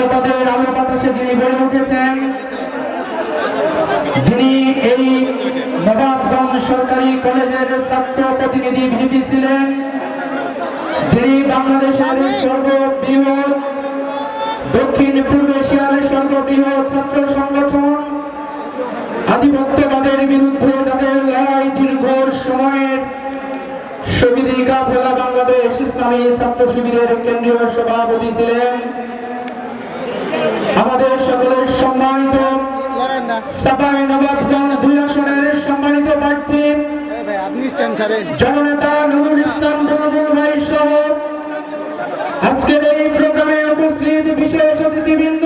জনপদের আলো বাতাসে যিনি বেড়ে উঠেছেন, যিনি এই নবাবগঞ্জ সরকারি কলেজের ছাত্র প্রতিনিধি ভিপি ছিলেন, যিনি বাংলাদেশের সর্ববৃহৎ, দক্ষিণ পূর্ব এশিয়ার সর্ববৃহৎ ছাত্র সংগঠন, আধিপত্যবাদের বিরুদ্ধে যাদের লড়াই দীর্ঘ সময়ের শহীদি কাফেলা বাংলাদেশ ইসলামী ছাত্র শিবিরের কেন্দ্রীয় সভাপতি ছিলেন আমাদের সকলের সম্মানিত সাবাই নবাবগঞ্জ দুই আসনের সম্মানিত প্রার্থী। জননেতা নুরুল ইসলাম বুলবুল ভাই সহ আজকের এই প্রোগ্রামে উপস্থিত বিশেষ অতিথিবৃন্দ।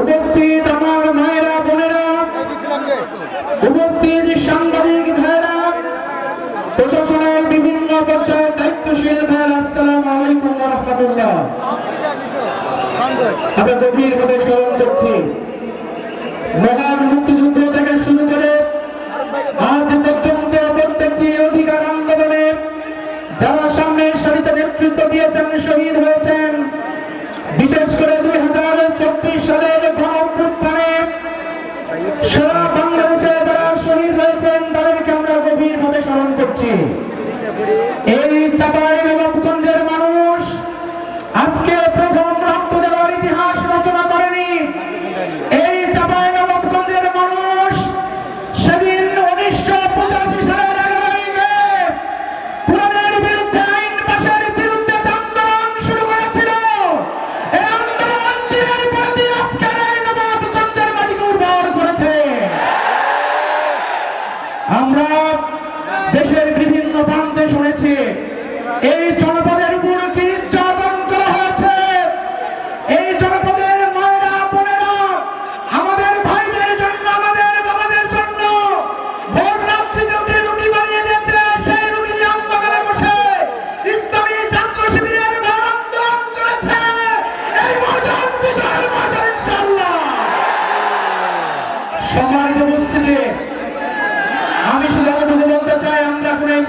উপস্থিত আমার মায়েরা আমরা গভীরভাবে স্মরণ করছি মহান মুক্তিযুদ্ধ থেকে শুরু করে আজ পর্যন্ত প্রত্যেকটি অধিকার আন্দোলনে যারা সামনে সারিতে নেতৃত্ব দিয়েছেন, শহীদ হয়েছেন, বিশেষ করে দুই হাজার চব্বিশ সালের গণ অভ্যুত্থানে সারা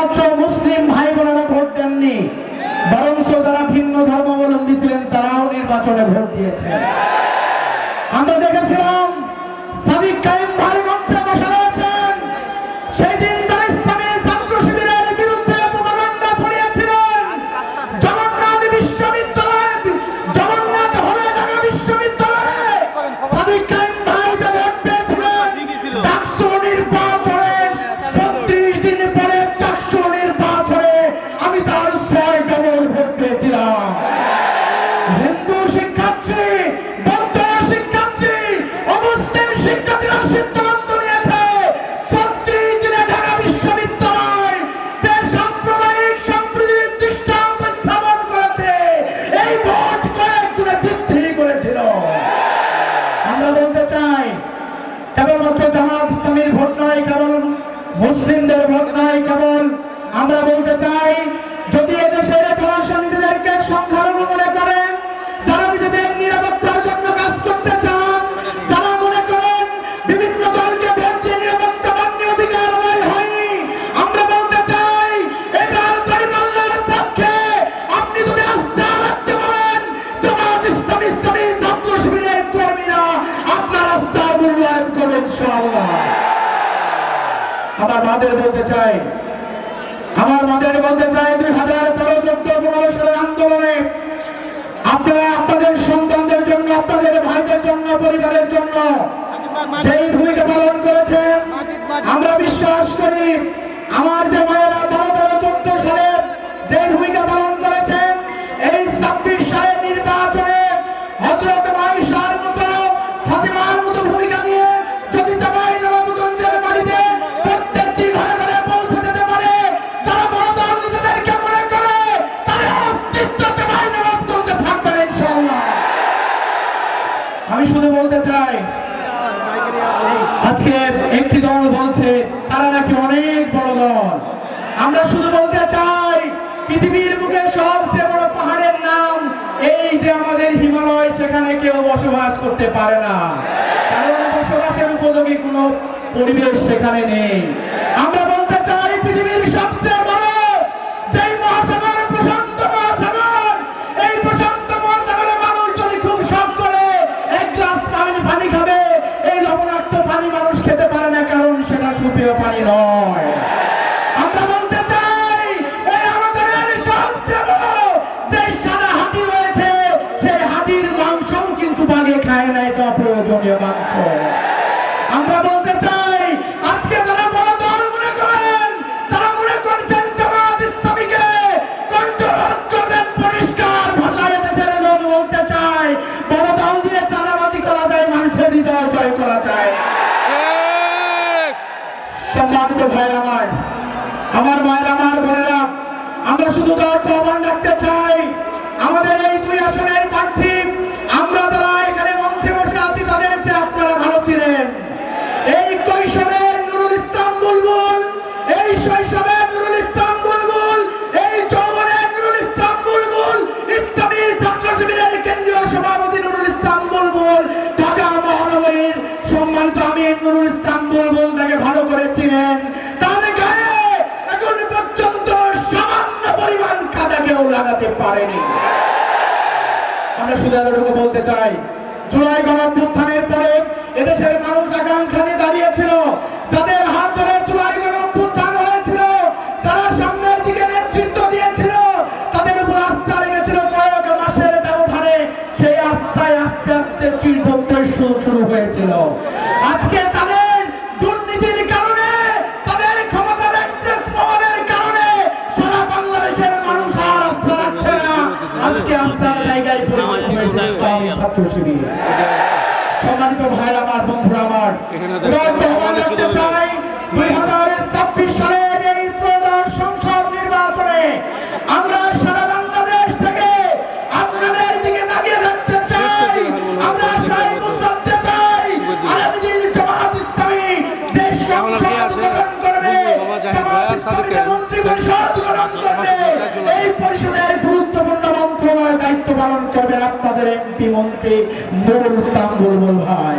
কেবলমাত্র মুসলিম ভাই বোনেরা ভোট দেননি, বরঞ্চ যারা ভিন্ন ধর্মাবলম্বী ছিলেন তারাও নির্বাচনে ভোট দিয়েছেন আমরা দেখেছিলাম আমার মাদের বলতে চাই। আমার মাদের বলতে চাই দুই হাজার তেরো, চোদ্দ, পনেরো সালের আন্দোলনে। আপনারা আপনাদের সন্তানদের জন্য, আপনাদের ভাইদের জন্য, পরিবারের জন্য যেই ভূমিকা পালন করেছেন, আমরা বিশ্বাস করি আমার যে মায়েরা তেরো তেরো, চোদ্দ সালে যে ভূমিকা পালন করেছেন, এই ছাব্বিশ সালের নির্বাচনে হজরত মাইশার মতো, ফাতেমার মতো ভূমিকা নিয়ে যদি জামাই নেওয়া আমরা শুধু বলতে চাই, পৃথিবীর বুকে সবচেয়ে বড় পাহাড়ের নাম এই যে আমাদের হিমালয়, সেখানে কেউ বসবাস করতে পারে না। কারণ বসবাসের উপযোগী কোনো পরিবেশ সেখানে নেই। আমার আমার মায়ের আমার বোনেরা আমরা শুধু তার প্রমাণ রাখতে শুধু এতটুকু বলতে চাই। জুলাই গণ মন্ত্রী পরিষদ এই পরিষদের গুরুত্বপূর্ণ মন্ত্রণালয়ের দায়িত্ব পালন করবেন আপনাদের এমপি মন্ত্রী নুরুল ইসলাম বুলবুল ভাই।